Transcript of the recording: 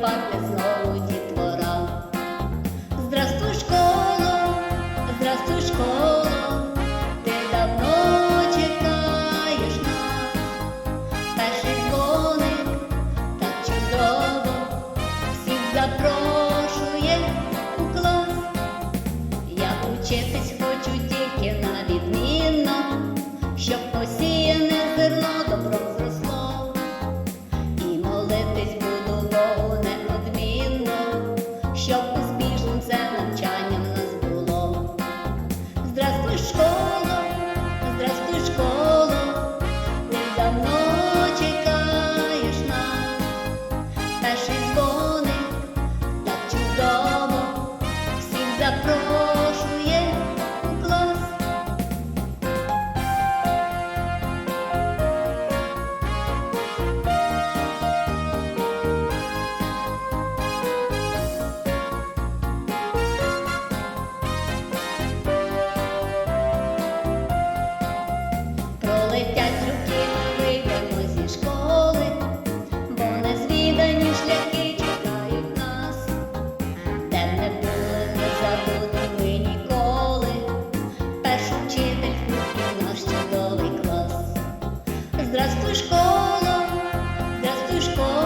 Butler. Перший дзвоник так чудово, всіх запрошує у клас. Здравствуй, школа, здравствуй, школа.